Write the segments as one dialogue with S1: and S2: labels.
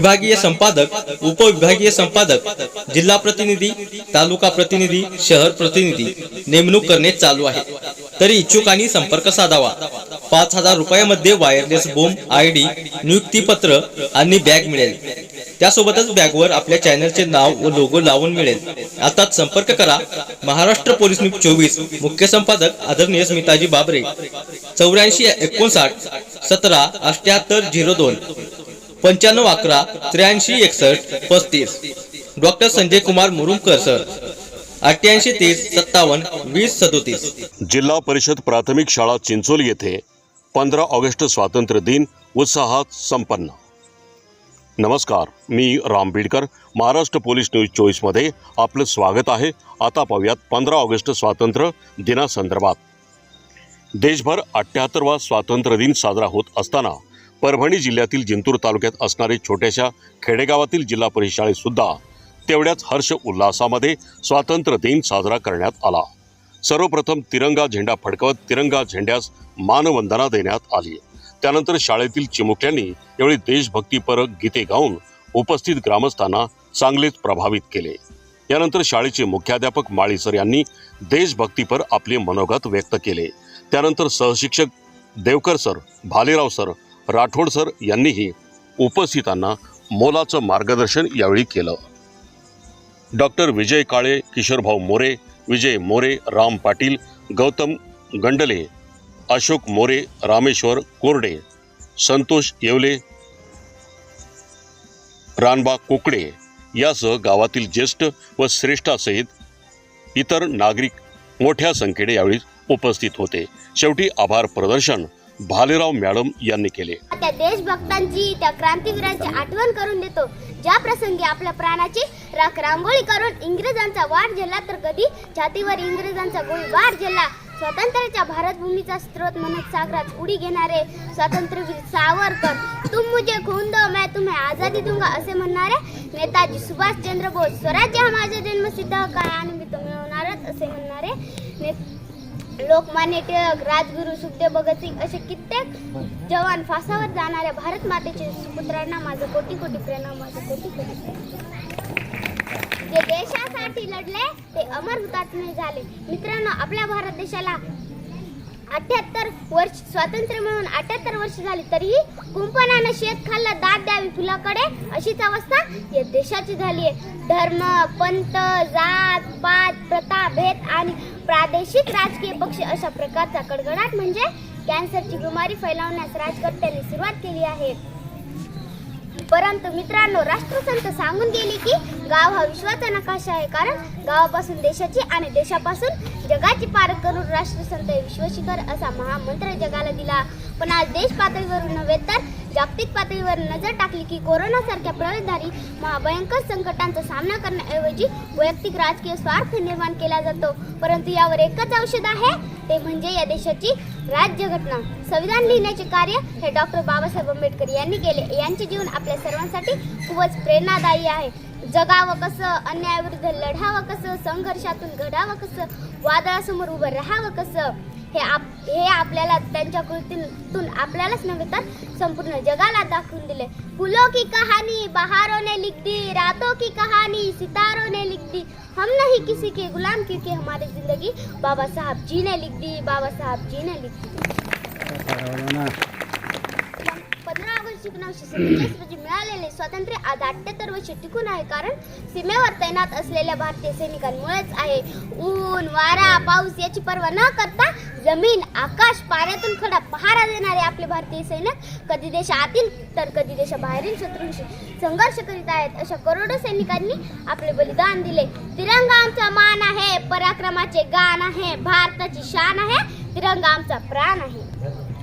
S1: विभागीय संपादक उपविभागीय संपादक जिल्हा प्रतिनिधी तालुका प्रतिनिधी शहर प्रतिनिधी नेमणूक करणे चालू आहे. तरी इच्छुकांनी संपर्क साधावा. पाच हजार रुपयामध्ये वायरलेस बोम आय डी नियुक्तीपत्र आणि बॅग मिळेल. त्यासोबतच बॅगवर आपल्या चॅनलचे नाव व लोगो लावून मिळेल. आता संपर्क करा. महाराष्ट्र पोलीस न्यूज चोवीस मुख्य संपादक आदरणीय स्मिताजी बाबरे. चौऱ्याऐंशी एकोणसाठ सतरा अठ्याहत्तर झिरो दोन. पंच्याण्णव अकरा त्र्याऐंशी एकसष्ट पस्तीस. Doctor Sanjay Kumar Murumkar sir. अठ्ठ्याऐंशी तीस सत्तावन्न वीस सदोतीस.
S2: जिल्हा परिषद प्राथमिक शाळा चिंचोली येथे पंधरा ऑगस्ट स्वातंत्र्य दिन उत्साहात संपन्न. नमस्कार मी राम बीडकर. महाराष्ट्र पोलीस न्यूज चोवीसमध्ये आपलं स्वागत आहे. आता पाहूयात पंधरा ऑगस्ट स्वातंत्र्य दिनासंदर्भात. देशभर अठ्ठ्याहत्तरवा स्वातंत्र्य दिन साजरा होत असताना परभणी जिल्ह्यातील जिंतूर तालुक्यात असणारे छोट्याशा खेडेगावातील जिल्हा परिषद तेवढ्याच हर्ष उल्हासामध्ये स्वातंत्र्य दिन साजरा करण्यात आला. सर्वप्रथम तिरंगा झेंडा फडकवत तिरंगा झेंड्यास मानवंदना देण्यात आली. त्यानंतर शाळेतील चिमुकल्यांनी यावेळी देशभक्तीपर गीते गाऊन उपस्थित ग्रामस्थांना चांगलेच प्रभावित केले. यानंतर शाळेचे मुख्याध्यापक माळीसर यांनी देशभक्तीपर आपले मनोगत व्यक्त केले. त्यानंतर सहशिक्षक Deokar sir Bhalerao sir Rathod sir यांनीही उपस्थितांना मोलाचं मार्गदर्शन यावेळी केलं. डॉक्टर विजय काळे किशोरभाऊ मोरे विजय मोरे राम पाटील गौतम गंडले अशोक मोरे रामेश्वर कोरडे संतोष येवले रानबा कोकडे यासह गावातील ज्येष्ठ व श्रेष्ठासहित इतर नागरिक मोठ्या संख्येने यावेळी उपस्थित होते. शेवटी आभार प्रदर्शन भालेराव मॅडम यांनी केले.
S3: त्या देशभक्तांची त्या क्रांतीवीरांची आठवण करून देतो. ज्या प्रसंगी आपल्या प्राणाची राख रांगोळी करून इंग्रजांचा वाट झेलला तर कधी छातीवर इंग्रजांचा गोळीबार झेलला. स्वातंत्र्याच्या भारतभूमीचा स्रोत म्हणत सागरात उडी घेणारे स्वातंत्र्यवीर सावरकर. तुम मुझे खून दो मैं तुम्हें आजादी दूंगा असे म्हणणारे नेताजी सुभाषचंद्र बोस. स्वराज्य हा माझा जन्मसिद्ध हक्क आहे आणि मी तुम्ही मिळवणारच असे म्हणणारे ने लोकमान्य टिळक राजगुरू सुखदेव भगतसिंग असे कित्येक जवान फासावर जाणाऱ्या भारत मातेचे सुपुत्रांना माझं कोटी कोटी प्रणाम माझं कोटी कोटी. जे देशासाठी लढले ते अमर हुतात्मे झाले मित्रांनो आपल्या भारत देशाला अठ्याहत्तर वर्ष स्वातंत्र्य मिळून अठ्याहत्तर वर्ष झाली तरीही कुंपणानं शेत खाल्लं दाद द्यावी फुलाकडे अशीच अवस्था या देशाची झाली आहे. धर्म पंत जात पात प्रथा भेद आणि प्रादेशिक राजकीय पक्ष अशा प्रकारचा कडगडाट म्हणजे कॅन्सरची बिमारी फैलावण्यास राजकर्त्यांनी सुरुवात केली आहे. परंतु मित्रांनो राष्ट्रसंत सांगून गेले की गाव हा विश्वाचा नकाशा आहे. कारण गावापासून देशाची आणि देशापासून जगाची पार करून राष्ट्रसंत हे विश्वशिखर असा महामंत्र जगाला दिला. पण आज देश पातळीवरून नव्हे तर जागतिक पातळीवर नजर टाकली की कोरोना सारख्या प्रवेशधारी महाभयंकर संकटांचा सामना करण्याऐवजी वैयक्तिक राजकीय स्वार्थ निर्माण केला जातो. परंतु यावर एकच औषध आहे ते म्हणजे या देशाची राज्यघटना. संविधान लिहिण्याचे कार्य हे डॉक्टर बाबासाहेब आंबेडकर यांनी केले. यांचे जीवन आपल्या सर्वांसाठी खूपच प्रेरणादायी आहे. जगावं कसं अन्यायाविरुद्ध लढावं कसं संघर्षातून घडावं कसं वादळासमोर उभं राहावं कसं हे आप हे आपल्याला त्यांच्या कृतीतून आपल्यालाच नव्हे तर संपूर्ण जगाला दाखवून दिले. फुलो की कहाणी बहारों ने लिख दी रातों की कहाणी सितारों ने लिख दी हम नहीं किसी के गुलाम क्योंकि हमारी जिंदगी बाबा साहब जी ने लिख दी बाबा साहब जी ने लिख दी एकोणीसशे सत्तेचाळीस रोजी मिळालेले स्वातंत्र्य आज अठ्याहत्तर वर्ष टिकून आहे. कारण सीमेवर तैनात असलेल्या भारतीय सैनिकांमुळेच आहे. ऊन वारा पाऊस याची पर्वा न करता जमीन आकाश पाण्यातून खडा पहारा देणारे आपले भारतीय सैनिक कधी देशातील तर कधी देशाबाहेरील शत्रूंशी संघर्ष करीत आहेत. अशा करोडो सैनिकांनी आपले बलिदान दिले. तिरंगा आमचा मान आहे पराक्रमाचे गान आहे भारताची शान आहे. तिरंगा आमचा प्राण आहे.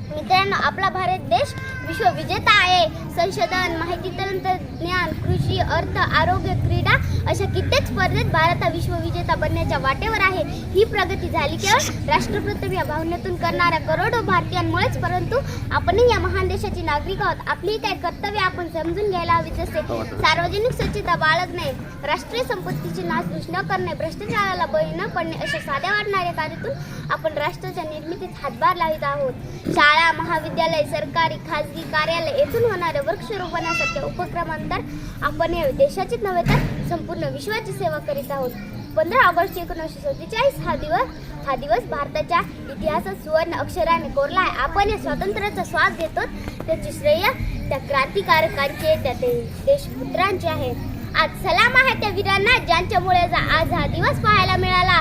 S3: मित्रांनो आपला भारत देश विश्वविजेता आहे. संशोधन माहिती तंत्रज्ञान कृषी अर्थ आरोग्य क्रीडा अशा कित्येक स्पर्धेत भारत हा विश्वविजेता बनण्याच्या वाटेवर आहे. ही प्रगती झाली केवळ राष्ट्रप्रथम या भावनेतून करणाऱ्या करोडो भारतीयांमुळेच परंतु आपणही या महान देशाची नागरिक आहोत. आपली काय कर्तव्य आपण समजून घ्यायला हवी जसे सार्वजनिक स्वच्छता बाळगणे राष्ट्रीय संपत्तीची नासधूस न करणे भ्रष्टाचाराला बळी न पडणे अशा साध्या वाढणाऱ्या कार्यातून आपण राष्ट्राच्या निर्मितीत हातभार लावित आहोत. शाळा महाविद्यालय सरकारी खाजगी कार्यालय येथून होणाऱ्या वृक्षरोपणासारख्या उपक्रमांतर आपण या देशाचीच नव्हे तर संपूर्ण विश्वाची सेवा करीत आहोत. पंधरा ऑगस्ट एकोणीसशे सत्तेचाळीस हा दिवस हा दिवस भारताच्या इतिहासात सुवर्ण अक्षराने कोरला आहे आपण या स्वातंत्र्याचा श्वास घेतो. त्याची श्रेय त्या क्रांतिकारकांचे त्या ते देशपुत्रांचे आहे. आज सलाम आहे त्या वीरांना ज्यांच्यामुळे आज हा दिवस पाहायला मिळाला.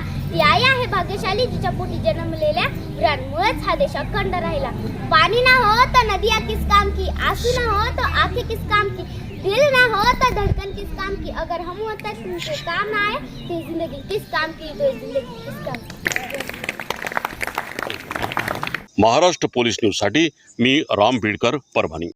S3: वैशाली भाग्यशाली जिच्या पोटी जन्मलेल्या वीरांमुळेच हा देश अखंड राहिला. पानी ना हो तर नदिया किस काम की आंसू ना हो तो आंखें किस काम की दिल ना हो तो धड़कन किस काम की अगर हम होता तुमसे काम ना आए तो जिंदगी किस काम की तो जिंदगी किस काम की
S2: महाराष्ट्र पोलीस न्यूजसाठी मी राम बीडकर परभणी.